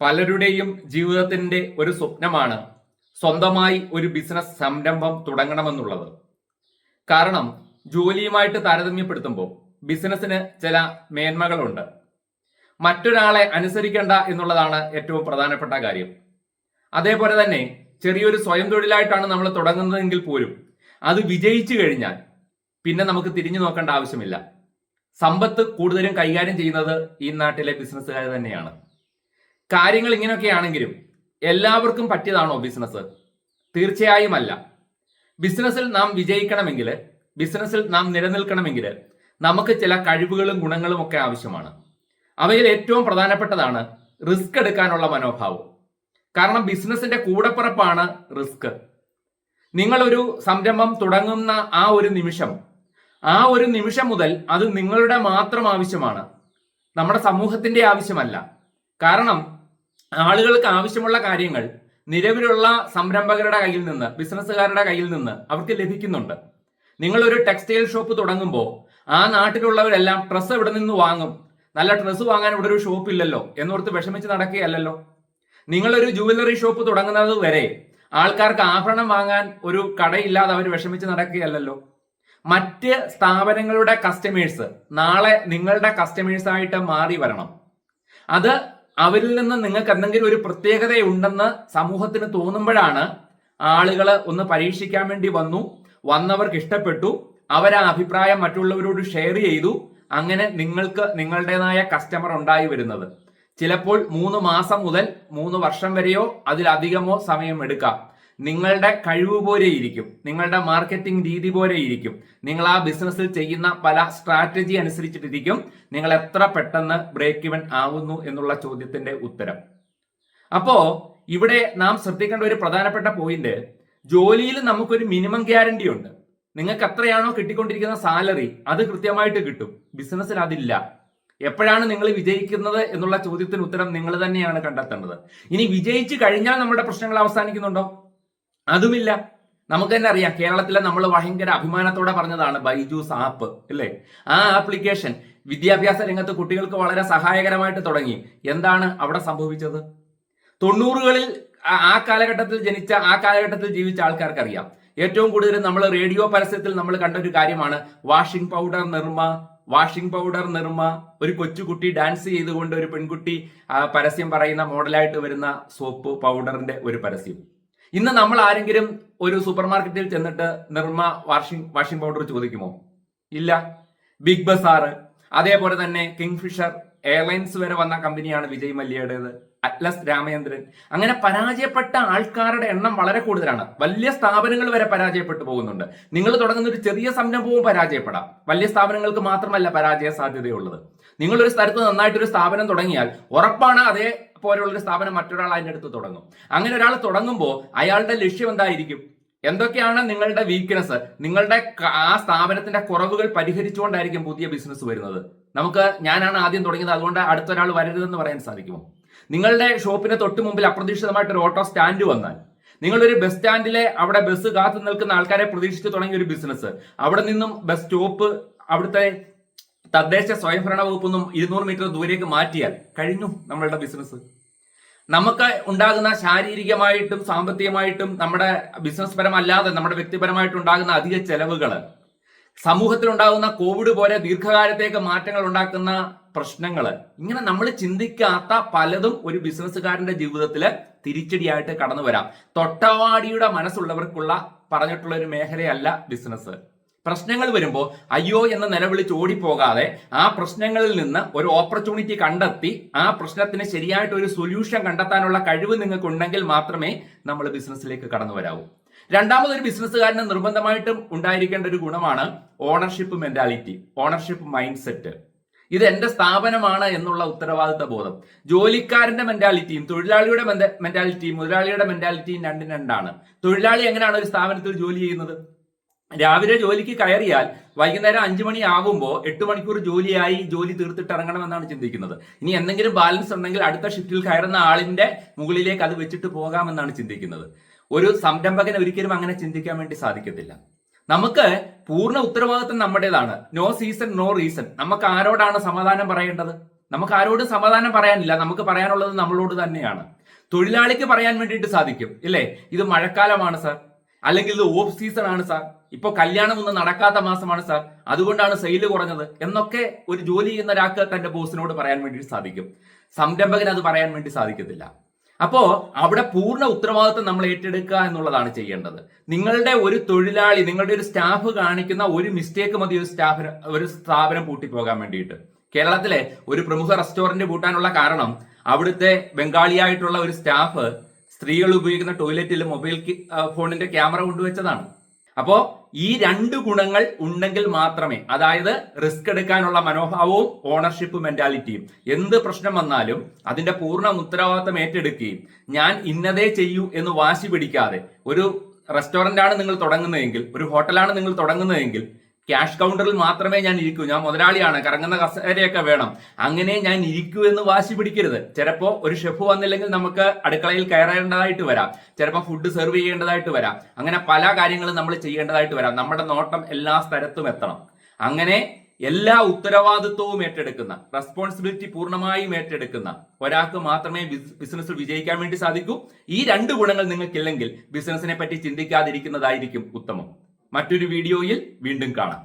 പലരുടെയും ജീവിതത്തിന്റെ ഒരു സ്വപ്നമാണ് സ്വന്തമായി ഒരു ബിസിനസ് സംരംഭം തുടങ്ങണമെന്നുള്ളത്. കാരണം ജോലിയുമായിട്ട് താരതമ്യപ്പെടുത്തുമ്പോൾ ബിസിനസ്സിന് ചില മേന്മകളുണ്ട്. മറ്റൊരാളെ അനുസരിക്കേണ്ട എന്നുള്ളതാണ് ഏറ്റവും പ്രധാനപ്പെട്ട കാര്യം. അതേപോലെ തന്നെ ചെറിയൊരു സ്വയം തൊഴിലായിട്ടാണ് നമ്മൾ തുടങ്ങുന്നതെങ്കിൽ പോലും അത് വിജയിച്ചു കഴിഞ്ഞാൽ പിന്നെ നമുക്ക് തിരിഞ്ഞു നോക്കേണ്ട ആവശ്യമില്ല. സമ്പത്ത് കൂടുതലും കൈകാര്യം ചെയ്യുന്നത് ഈ നാട്ടിലെ ബിസിനസ്സുകാർ തന്നെയാണ്. കാര്യങ്ങൾ ഇങ്ങനെയൊക്കെയാണെങ്കിലും എല്ലാവർക്കും പറ്റിയതാണോ ബിസിനസ് തീർച്ചയായും അല്ല. ബിസിനസ്സിൽ നാം വിജയിക്കണമെങ്കിൽ ബിസിനസ്സിൽ നാം നിലനിൽക്കണമെങ്കിൽ നമുക്ക് ചില കഴിവുകളും ഗുണങ്ങളും ഒക്കെ ആവശ്യമാണ്. അവയിൽ ഏറ്റവും പ്രധാനപ്പെട്ടതാണ് റിസ്ക് എടുക്കാനുള്ള മനോഭാവം. കാരണം ബിസിനസിന്റെ കൂടപ്പിറപ്പാണ് റിസ്ക് നിങ്ങളൊരു സംരംഭം തുടങ്ങുന്ന ആ ഒരു നിമിഷം ആ ഒരു നിമിഷം മുതൽ അത് നിങ്ങളുടെ മാത്രം ആവശ്യമാണ്. നമ്മുടെ സമൂഹത്തിന്റെ ആവശ്യമല്ല. കാരണം ആളുകൾക്ക് ആവശ്യമുള്ള കാര്യങ്ങൾ നിലവിലുള്ള സംരംഭകരുടെ കയ്യിൽ നിന്ന് ബിസിനസ്സുകാരുടെ കയ്യിൽ നിന്ന് അവർക്ക് ലഭിക്കുന്നുണ്ട്. നിങ്ങൾ ഒരു ടെക്സ്റ്റൈൽ ഷോപ്പ് തുടങ്ങുമ്പോൾ ആ നാട്ടിലുള്ളവരെല്ലാം ഡ്രസ്സ് എവിടെ നിന്ന് വാങ്ങും? നല്ല ഡ്രസ്സ് വാങ്ങാൻ ഇവിടെ ഒരു ഷോപ്പ് ഇല്ലല്ലോ എന്നോർത്ത് വിഷമിച്ച് നടക്കുകയല്ലല്ലോ. നിങ്ങളൊരു ജുവലറി ഷോപ്പ് തുടങ്ങുന്നത് വരെ ആൾക്കാർക്ക് ആഭരണം വാങ്ങാൻ ഒരു കടയില്ലാതെ അവർ വിഷമിച്ച് നടക്കുകയല്ലല്ലോ. മറ്റ് സ്ഥാപനങ്ങളുടെ കസ്റ്റമേഴ്സ് നാളെ നിങ്ങളുടെ കസ്റ്റമേഴ്സ് ആയിട്ട് മാറി വരണം. അത് അവരിൽ നിന്ന് നിങ്ങൾക്ക് എന്തെങ്കിലും ഒരു പ്രത്യേകതയുണ്ടെന്ന് സമൂഹത്തിന് തോന്നുമ്പോഴാണ് ആളുകൾ ഒന്ന് പരീക്ഷിക്കാൻ വേണ്ടി വന്നു. വന്നവർക്ക് ഇഷ്ടപ്പെട്ടു. അവർ ആ അഭിപ്രായം മറ്റുള്ളവരോട് ഷെയർ ചെയ്തു. അങ്ങനെ നിങ്ങൾക്ക് നിങ്ങളുടേതായ കസ്റ്റമർ ഉണ്ടായി വരുന്നത്. ചിലപ്പോൾ മൂന്ന് മാസം മുതൽ മൂന്ന് വർഷം വരെയോ അതിലധികമോ സമയം എടുക്കാം. നിങ്ങളുടെ കഴിവ് പോലെ ഇരിക്കും. നിങ്ങളുടെ മാർക്കറ്റിംഗ് രീതി പോലെ ഇരിക്കും. നിങ്ങൾ ആ ബിസിനസ്സിൽ ചെയ്യുന്ന പല സ്ട്രാറ്റജി അനുസരിച്ചിട്ടിരിക്കും. നിങ്ങൾ എത്ര പെട്ടെന്ന് ബ്രേക്ക് ഇവൻ ആവുന്നു എന്നുള്ള ചോദ്യത്തിന്റെ ഉത്തരം. അപ്പോ ഇവിടെ നാം ശ്രദ്ധിക്കേണ്ട ഒരു പ്രധാനപ്പെട്ട പോയിന്റ് ജോലിയിൽ നമുക്കൊരു മിനിമം ഗ്യാരണ്ടി ഉണ്ട്. നിങ്ങൾക്ക് എത്രയാണോ കിട്ടിക്കൊണ്ടിരിക്കുന്ന സാലറി അത് കൃത്യമായിട്ട് കിട്ടും. ബിസിനസ്സിൽ അതില്ല. എപ്പോഴാണ് നിങ്ങൾ വിജയിക്കുന്നത് എന്നുള്ള ചോദ്യത്തിന് ഉത്തരം നിങ്ങൾ തന്നെയാണ് കണ്ടെത്തേണ്ടത്. ഇനി വിജയിച്ചു കഴിഞ്ഞാൽ നമ്മുടെ പ്രശ്നങ്ങൾ അവസാനിക്കുന്നുണ്ടോ? അതുമില്ല. നമുക്ക് തന്നെ അറിയാം കേരളത്തിലെ നമ്മൾ ഭയങ്കര അഭിമാനത്തോടെ പറഞ്ഞതാണ് ബൈജൂസ് ആപ്പ് അല്ലേ? ആ ആപ്ലിക്കേഷൻ വിദ്യാഭ്യാസ രംഗത്ത് കുട്ടികൾക്ക് വളരെ സഹായകരമായിട്ട് തുടങ്ങി. എന്താണ് അവിടെ സംഭവിച്ചത്? തൊണ്ണൂറുകളിൽ ആ- കാലഘട്ടത്തിൽ ജനിച്ച ആ കാലഘട്ടത്തിൽ ജീവിച്ച ആൾക്കാർക്ക് അറിയാം ഏറ്റവും കൂടുതൽ നമ്മൾ റേഡിയോ പരസ്യത്തിൽ നമ്മൾ കണ്ട ഒരു കാര്യമാണ് washing powder Nirma washing powder Nirma. ഒരു കൊച്ചുകുട്ടി ഡാൻസ് ചെയ്തുകൊണ്ട് ഒരു പെൺകുട്ടി പരസ്യം പറയുന്ന മോഡലായിട്ട് വരുന്ന സോപ്പ് പൗഡറിന്റെ ഒരു പരസ്യം. ഇന്ന് നമ്മൾ ആരെങ്കിലും ഒരു സൂപ്പർ മാർക്കറ്റിൽ ചെന്നിട്ട് നിർമ്മ വാഷിംഗ് വാഷിംഗ് പൗഡർ ചോദിക്കുമോ? ഇല്ല. ബിഗ് ബസാറ് അതേപോലെ തന്നെ കിങ്ഫിഷർ എയർലൈൻസ് വരെ വന്ന കമ്പനിയാണ് വിജയ് മല്യയുടേത് അറ്റ്ലസ് രാമചന്ദ്രൻ. അങ്ങനെ പരാജയപ്പെട്ട ആൾക്കാരുടെ എണ്ണം വളരെ കൂടുതലാണ്. വലിയ സ്ഥാപനങ്ങൾ വരെ പരാജയപ്പെട്ടു പോകുന്നുണ്ട്. നിങ്ങൾ തുടങ്ങുന്ന ഒരു ചെറിയ സംരംഭവും പരാജയപ്പെടാം. വലിയ സ്ഥാപനങ്ങൾക്ക് മാത്രമല്ല പരാജയ സാധ്യതയുള്ളത്. നിങ്ങളൊരു സ്ഥലത്ത് നന്നായിട്ടൊരു സ്ഥാപനം തുടങ്ങിയാൽ ഉറപ്പാണ് അതേ പോലെയുള്ളൊരു സ്ഥാപനം മറ്റൊരാൾ അതിന്റെ അടുത്ത് തുടങ്ങും. അങ്ങനെ ഒരാൾ തുടങ്ങുമ്പോൾ അയാളുടെ ലക്ഷ്യം എന്തായിരിക്കും? എന്തൊക്കെയാണ് നിങ്ങളുടെ വീക്ക്നെസ് നിങ്ങളുടെ ആ സ്ഥാപനത്തിന്റെ കുറവുകൾ പരിഹരിച്ചുകൊണ്ടായിരിക്കും പുതിയ ബിസിനസ് വരുന്നത്. നമുക്ക് ഞാനാണ് ആദ്യം തുടങ്ങിയത് അതുകൊണ്ട് അടുത്തൊരാൾ വരരുതെന്ന് പറയാൻ സാധിക്കുമോ? നിങ്ങളുടെ ഷോപ്പിന് തൊട്ട് മുമ്പിൽ അപ്രതീക്ഷിതമായിട്ട് ഒരു ഓട്ടോ സ്റ്റാൻഡ് വന്നാൽ നിങ്ങളൊരു ബസ് സ്റ്റാൻഡിലെ അവിടെ ബസ് കാത്തു നിൽക്കുന്ന ആൾക്കാരെ പ്രതീക്ഷിച്ച് തുടങ്ങിയ ഒരു ബിസിനസ് അവിടെ നിന്നും ബസ് സ്റ്റോപ്പ് അവിടുത്തെ തദ്ദേശ സ്വയംഭരണ വകുപ്പൊന്നും ഇരുന്നൂറ് മീറ്റർ ദൂരേക്ക് മാറ്റിയാൽ കഴിഞ്ഞു നമ്മളുടെ ബിസിനസ് നമുക്ക് ഉണ്ടാകുന്ന ശാരീരികമായിട്ടും സാമ്പത്തികമായിട്ടും നമ്മുടെ ബിസിനസ് പരമല്ലാതെ നമ്മുടെ വ്യക്തിപരമായിട്ട് ഉണ്ടാകുന്ന അധിക ചെലവുകൾ സമൂഹത്തിൽ ഉണ്ടാകുന്ന കോവിഡ് പോലെ ദീർഘകാലത്തേക്ക് മാറ്റങ്ങൾ ഉണ്ടാക്കുന്ന പ്രശ്നങ്ങൾ ഇങ്ങനെ നമ്മൾ ചിന്തിക്കാത്ത പലതും ഒരു ബിസിനസ്സുകാരന്റെ ജീവിതത്തിൽ തിരിച്ചടിയായിട്ട് കടന്നു വരാം തൊട്ടവാടിയുടെ മനസ്സുള്ളവർക്കുള്ള പറഞ്ഞിട്ടുള്ള ഒരു മേഖലയല്ല ബിസിനസ് പ്രശ്നങ്ങൾ വരുമ്പോൾ അയ്യോ എന്ന നിലവിളിച്ച് ഓടിപ്പോകാതെ ആ പ്രശ്നങ്ങളിൽ നിന്ന് ഒരു ഓപ്പർച്യൂണിറ്റി കണ്ടെത്തി ആ പ്രശ്നത്തിന് ശരിയായിട്ട് ഒരു സൊല്യൂഷൻ കണ്ടെത്താനുള്ള കഴിവ് നിങ്ങൾക്ക് ഉണ്ടെങ്കിൽ മാത്രമേ നമ്മൾ ബിസിനസ്സിലേക്ക് കടന്നു വരാവൂ. രണ്ടാമതൊരു ബിസിനസ്സുകാരന് നിർബന്ധമായിട്ടും ഉണ്ടായിരിക്കേണ്ട ഒരു ഗുണമാണ് ownership mentality ownership mind set ഇത് എന്റെ സ്ഥാപനമാണ് എന്നുള്ള ഉത്തരവാദിത്ത ബോധം. ജോലിക്കാരന്റെ മെന്റാലിറ്റിയും തൊഴിലാളിയുടെ മെന്റാലിറ്റിയും മുതലാളിയുടെ മെന്റാലിറ്റിയും രണ്ടും രണ്ടാണ്. തൊഴിലാളി എങ്ങനെയാണ് ഒരു സ്ഥാപനത്തിൽ ജോലി ചെയ്യുന്നത്? രാവിലെ ജോലിക്ക് കയറിയാൽ വൈകുന്നേരം അഞ്ചു മണി ആകുമ്പോൾ എട്ട് മണിക്കൂർ ജോലിയായി ജോലി തീർത്തിട്ട് ഇറങ്ങണം എന്നാണ് ചിന്തിക്കുന്നത്. ഇനി എന്തെങ്കിലും ബാലൻസ് ഉണ്ടെങ്കിൽ അടുത്ത ഷിഫ്റ്റിൽ കയറുന്ന ആളിന്റെ മുകളിലേക്ക് അത് വെച്ചിട്ട് പോകാമെന്നാണ് ചിന്തിക്കുന്നത്. ഒരു സംരംഭകന് ഒരിക്കലും അങ്ങനെ ചിന്തിക്കാൻ വേണ്ടി സാധിക്കത്തില്ല. നമുക്ക് പൂർണ ഉത്തരവാദിത്വം നമ്മുടേതാണ്. നോ സീസൺ നോ റീസൺ നമുക്ക് ആരോടാണ് സമാധാനം പറയേണ്ടത്? നമുക്ക് ആരോടും സമാധാനം പറയാനില്ല. നമുക്ക് പറയാനുള്ളത് നമ്മളോട് തന്നെയാണ്. തൊഴിലാളിക്ക് പറയാൻ വേണ്ടിയിട്ട് സാധിക്കും. ഇല്ലേ? ഇത് മഴക്കാലമാണ് സാർ അല്ലെങ്കിൽ ഇത് ഓഫ് സീസൺ ആണ് സാർ ഇപ്പൊ കല്യാണം ഒന്നും നടക്കാത്ത മാസമാണ് സാർ. അതുകൊണ്ടാണ് സെയിൽ കുറഞ്ഞത് എന്നൊക്കെ ഒരു ജോലി ചെയ്യുന്ന ഒരാൾക്ക് തന്റെ ബോസിനോട് പറയാൻ വേണ്ടി സാധിക്കും. സംരംഭകന് അത് പറയാൻ വേണ്ടി സാധിക്കത്തില്ല. അപ്പോ അവിടെ പൂർണ ഉത്തരവാദിത്വം നമ്മൾ ഏറ്റെടുക്കുക എന്നുള്ളതാണ് ചെയ്യേണ്ടത്. നിങ്ങളുടെ ഒരു തൊഴിലാളി നിങ്ങളുടെ ഒരു സ്റ്റാഫ് കാണിക്കുന്ന ഒരു മിസ്റ്റേക്ക് മതി ഒരു സ്റ്റാഫിന് ഒരു സ്ഥാപനം പൂട്ടിപ്പോകാൻ വേണ്ടിയിട്ട്. കേരളത്തിലെ ഒരു പ്രമുഖ റെസ്റ്റോറന്റ് പൂട്ടാനുള്ള കാരണം അവിടുത്തെ ബംഗാളിയായിട്ടുള്ള ഒരു സ്റ്റാഫ് സ്ത്രീകൾ ഉപയോഗിക്കുന്ന ടോയ്ലറ്റിൽ മൊബൈൽ ഫോണിന്റെ ക്യാമറ കൊണ്ടുവച്ചതാണ്. അപ്പോ ഈ രണ്ട് ഗുണങ്ങൾ ഉണ്ടെങ്കിൽ മാത്രമേ അതായത് റിസ്ക് എടുക്കാനുള്ള മനോഭാവവും ഓണർഷിപ്പ് മെന്റാലിറ്റിയും എന്ത് പ്രശ്നം വന്നാലും അതിന്റെ പൂർണ ഉത്തരവാദിത്തം ഏറ്റെടുക്കുകയും ഞാൻ ഇന്നതേ ചെയ്യൂ എന്ന് വാശി പിടിക്കാതെ ഒരു റെസ്റ്റോറന്റ് ആണ് നിങ്ങൾ തുടങ്ങുന്നതെങ്കിൽ ഒരു ഹോട്ടലാണ് നിങ്ങൾ തുടങ്ങുന്നതെങ്കിൽ ക്യാഷ് കൗണ്ടറിൽ മാത്രമേ ഞാൻ ഇരിക്കൂ. ഞാൻ മുതലാളിയാണ്. കറങ്ങുന്ന കസേരയൊക്കെ വേണം. അങ്ങനെ ഞാൻ ഇരിക്കൂ എന്ന് വാശി പിടിക്കരുത്. ചിലപ്പോൾ ഒരു ഷെഫ് വന്നില്ലെങ്കിൽ നമുക്ക് അടുക്കളയിൽ കയറേണ്ടതായിട്ട് വരാം. ചിലപ്പോൾ ഫുഡ് സെർവ് ചെയ്യേണ്ടതായിട്ട് വരാം. അങ്ങനെ പല കാര്യങ്ങളും നമ്മൾ ചെയ്യേണ്ടതായിട്ട് വരാം. നമ്മുടെ നോട്ടം എല്ലാ സ്ഥലത്തും എത്തണം. അങ്ങനെ എല്ലാ ഉത്തരവാദിത്വവും ഏറ്റെടുക്കുന്ന റെസ്പോൺസിബിലിറ്റി പൂർണമായും ഏറ്റെടുക്കുന്ന ഒരാൾക്ക് മാത്രമേ ബിസിനസ്സിൽ വിജയിക്കാൻ വേണ്ടി സാധിക്കൂ. ഈ രണ്ട് ഗുണങ്ങൾ നിങ്ങൾക്കില്ലെങ്കിൽ ബിസിനസിനെ പറ്റി ചിന്തിക്കാതിരിക്കുന്നതായിരിക്കും ഉത്തമം. മറ്റൊരു വീഡിയോയിൽ വീണ്ടും കാണാം.